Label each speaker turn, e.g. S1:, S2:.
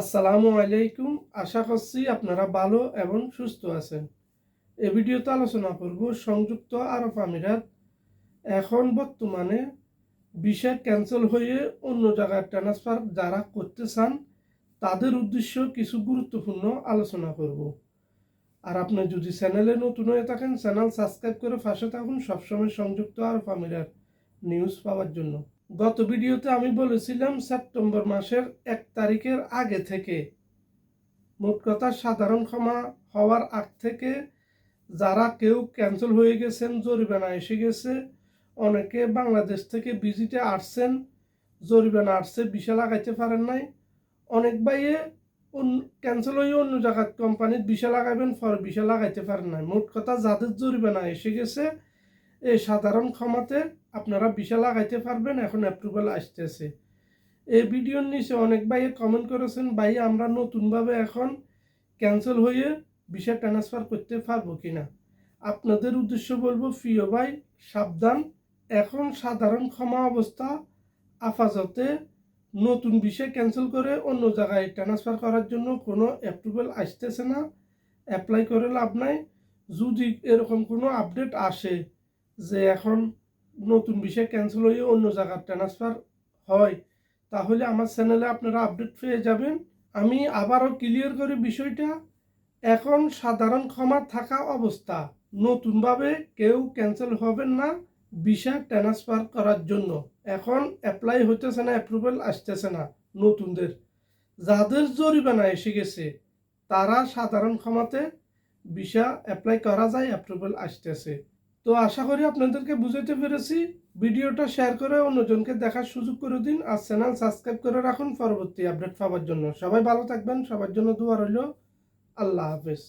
S1: আসসালামু আলাইকুম। আশা করছি আপনারা ভালো এবং সুস্থ আছেন। এ ভিডিওতে আলোচনা করব সংযুক্ত আরব আমিরাত। এখন বর্তমানে ভিসা ক্যান্সেল হয়ে অন্য জায়গায় ট্রান্সফার যারা করতে চান, তাদের উদ্দেশ্য কিছু গুরুত্বপূর্ণ আলোচনা করব। আর আপনি যদি চ্যানেলে নতুন হয়ে থাকেন, চ্যানেল সাবস্ক্রাইব করে পাশে থাকুন সবসময় সংযুক্ত আরব আমিরাত নিউজ পাওয়ার জন্য। গত ভিডিওতে আমি বলেছিলাম সেপ্টেম্বর মাসের এক তারিখের আগে থেকে। মোট কথা সাধারণ ক্ষমা হওয়ার আগ থেকে যারা কেউ ক্যান্সেল হয়ে গেছেন, জরিমানা এসে গেছে। অনেকে বাংলাদেশ থেকে ভিজিটে আসছেন, জরিমানা আসছে বিশা লাগাইতে পারেন নাই। অনেক বাইয়ে ক্যান্সেল হয়ে অন্য জায়গার কোম্পানির বিশা লাগাইবেন ফর বিশা লাগাইতে পারেন নাই। মোট কথা যাদের জরিমানা এসে গেছে এই সাধারণ ক্ষমাতে আপনারা বিশা লাগাইতে পারবেন, এখন অ্যাপ্রুভাল আসতেছে। এই ভিডিওর নিচে অনেক ভাই কমেন্ট করেছেন, ভাই, আমরা নতুনভাবে এখন ক্যান্সেল হয়ে ভিসা ট্রান্সফার করতে পারব কিনা? আপনাদের উদ্দেশ্য বলব, প্রিয় ভাই, সাবধান। এখন সাধারণ ক্ষমা অবস্থা আফাজতে নতুন বিষয় ক্যান্সেল করে অন্য জায়গায় ট্রান্সফার করার জন্য কোনো অ্যাপ্রুভাল আসতেছে না। অ্যাপ্লাই করে লাভ নাই। যদি এরকম কোনো আপডেট আসে যে এখন নতুন বিষয় ক্যান্সেল হয়ে অন্য জায়গায় ট্রান্সফার হয়, তাহলে আমার চ্যানেলে আপনারা আপডেট পেয়ে যাবেন। আমি আবারও ক্লিয়ার করি বিষয়টা, এখন সাধারণ ক্ষমা থাকা অবস্থা। নতুনভাবে কেউ ক্যান্সেল হবেন না ভিসা ট্রান্সফার করার জন্য। এখন অ্যাপ্লাই হইতেছে না অ্যাপ্রুভাল আসতেছে না নতুনদের। যাদের জরিমানা এসে গেছে, তারা সাধারণ ক্ষমাতে ভিসা অ্যাপ্লাই করা যায় অ্যাপ্রুভাল আসতেছে। তো আশা করি আপনাদেরকে বুঝাইতে পেরেছি। ভিডিওটা শেয়ার করে অন্যজনকে দেখার সুযোগ করে দিন আর চ্যানেল সাবস্ক্রাইব করে রাখুন। পরবর্তী আপডেট পাওয়ার জন্য। সবাই ভালো থাকবেন, সবার জন্য দোয়া রইল। আল্লাহ হাফেজ।